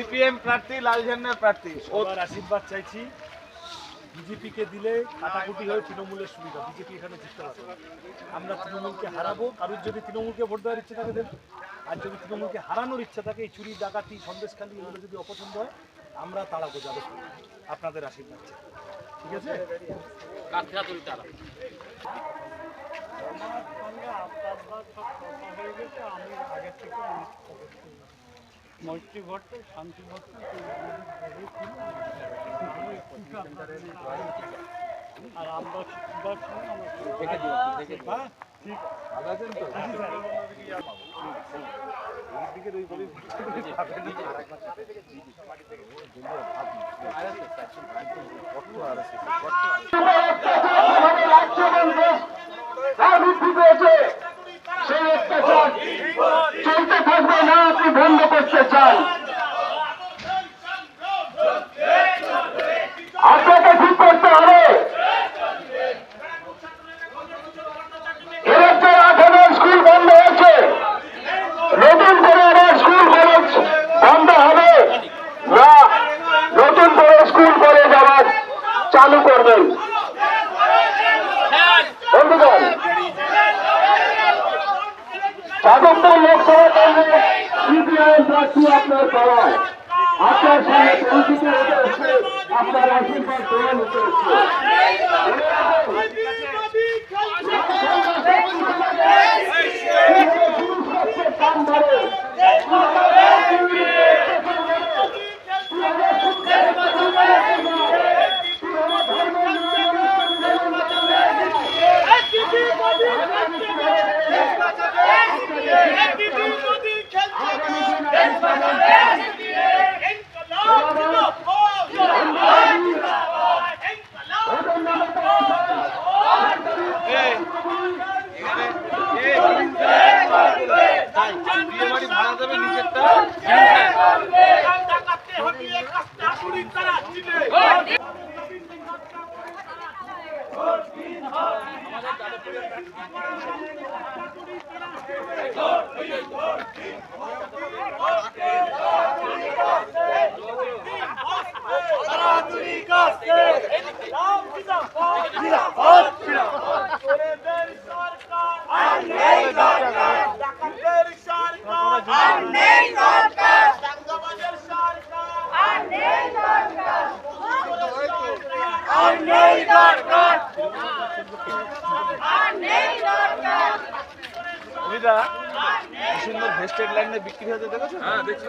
CPM প্রার্থী লাল ঝান্ডার প্রার্থী। ও সবার আশীর্বাদ চাইছি। বিজেপিকে দিলে কাটাকুটি হয়ে তৃণমূলের সুবিধা। বিজেপি এখানে জিততে পারবে। আমরা তৃণমূলকে হারাবো। কারোর যদি তৃণমূলকে ভোট দেওয়ার ইচ্ছে থাকে আর যদি তৃণমূলকে হারানোর ইচ্ছা থাকে এই চুরি ডাকাতি সন্দেশখালি এগুলো যদি অপছন্দ হয় আমরা তাড়াবো যাবে আপনাদের আশীর্বাদ চাই। ঠিক আছে? মৈত্রী ভট্ট শান্তি ভট্ট আর আমরা সুদর্শন আমার ভালো বন্ধ করতে চান পাওয়ায় আপনার সঙ্গে পরিচিত হতে হচ্ছে আপনার আশীর্বাদ গ্রহণ হতে হচ্ছে কান ধরে এটা সুন্দর ভেস্টেড লাইনে বিক্রি হতে দেখেছ? হ্যাঁ দেখছি।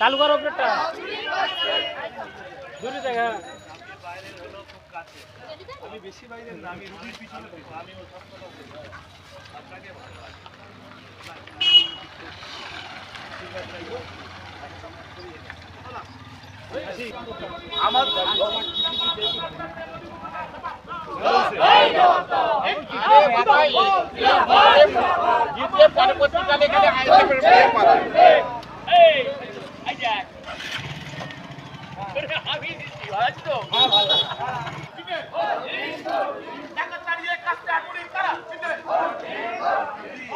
চালু করো প্লেটটা দুটো জায়গা আমি বেশি বাইরে না আমি রুবির পিছনে থাকব। আমি ওর সবকটা বলব। আপনাকে আমার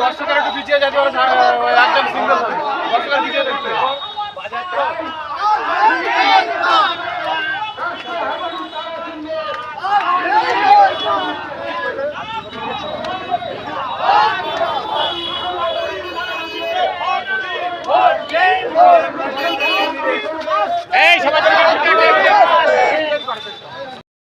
দর্শকের একটু পিছিয়ে যাবে একদম দর্শকের পিছিয়ে দেখতে